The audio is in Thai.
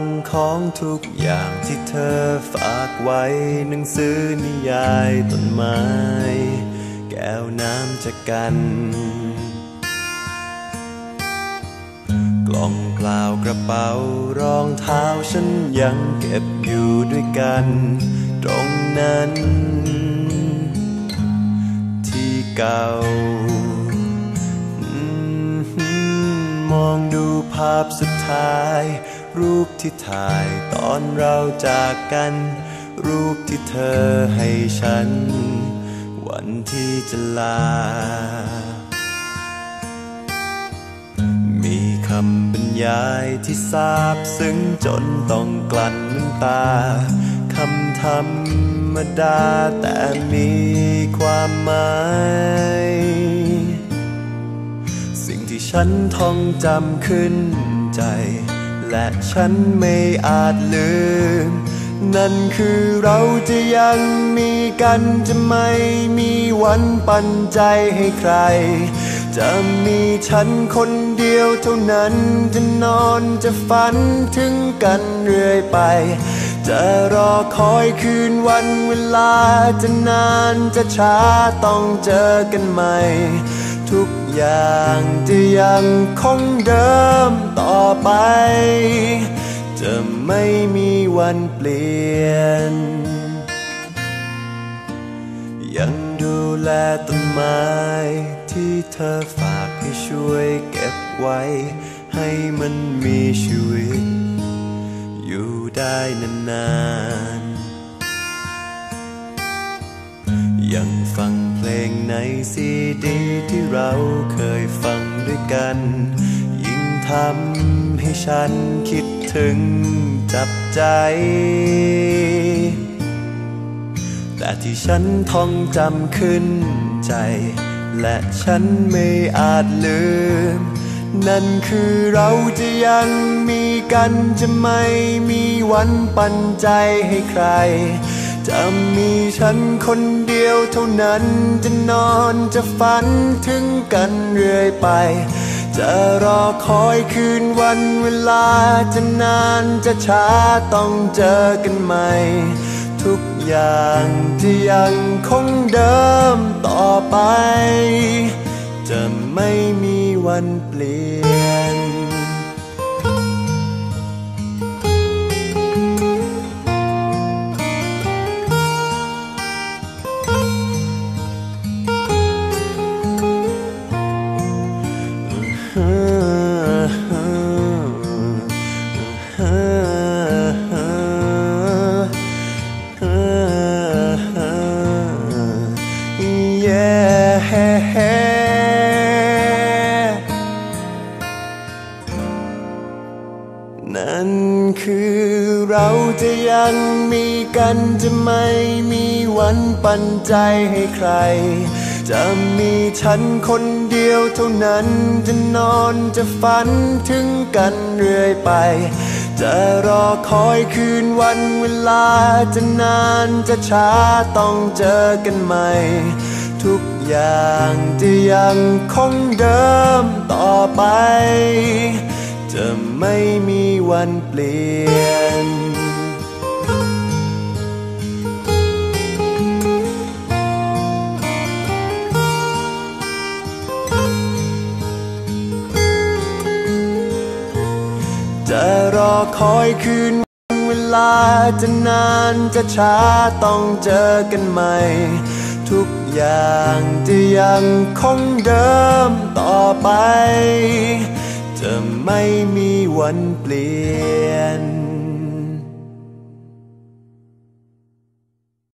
งของทุกอย่างที่เธอฝากไว้หนังสือนิยายต้นไม้ แก้วน้ำจากกัน กล่องเปล่ากระเป๋ารองเท้าฉันยังเก็บอยู่ด้วยกัน ตรงนั้น ที่เก่ามองดูภาพสุดท้าย รูปที่ถ่ายตอนเราจากกัน รูปที่เธอให้ฉัน วันที่จะลา มีคำบรรยายที่ซาบซึ้งจนต้องกลั้นน้ำตาคำธรรมดาแต่มีความหมายสิ่งที่ฉันท่องจำขึ้นใจ และฉันไม่อาจลืม นั่นคือเราจะยังมีกันจะไม่มีวันปันใจให้ใคร จะมีฉันคนเดียวเท่านั้นจะนอนจะฝันถึงกันเรื่อยไป จะรอคอยคืนวันเวลาจะนานจะช้าต้องเจอกันใหม่ ทุกอย่างจะยังคงเดิมต่อไป จะไม่มีวันเปลี่ยน ยังดูแลต้นไม้ที่เธอฝากให้ช่วยเก็บไว้ ให้มันมีชีวิต อยู่ได้นานๆ ยังฟังเพลงในซีดีที่เราเคยฟังด้วยกัน ยิ่งทำให้ฉันคิดถึงจับใจ แต่ที่ฉันท่องจำขึ้นใจ และฉันไม่อาจลืม นั่นคือเราจะยังมีกันจะไม่มีวันปันใจให้ใคร จะมีฉันคนเดียวเท่านั้น จะนอนจะฝันถึงกันเรื่อยไป จะรอคอยคืนวันเวลา จะนานจะช้าต้องเจอกันใหม่ ทุกอย่างจะยังคงเดิมต่อไป จะไม่มีวันเปลี่ยน นั่นคือเราจะยังมีกันจะไม่มีวันปันใจให้ใคร จะมีฉันคนเดียวเท่านั้นจะนอนจะฝันถึงกันเรื่อยไป จะรอคอยคืนวันเวลาจะนานจะช้าต้องเจอกันใหม่ทุกอย่างจะยังคงเดิมต่อไป จะไม่มีวันเปลี่ยน จะรอคอยคืนวันเวลาจะนานจะช้าต้องเจอกันใหม่ ทุกอย่างจะยังคงเดิมต่อไป จะไม่มีวันเปลี่ยน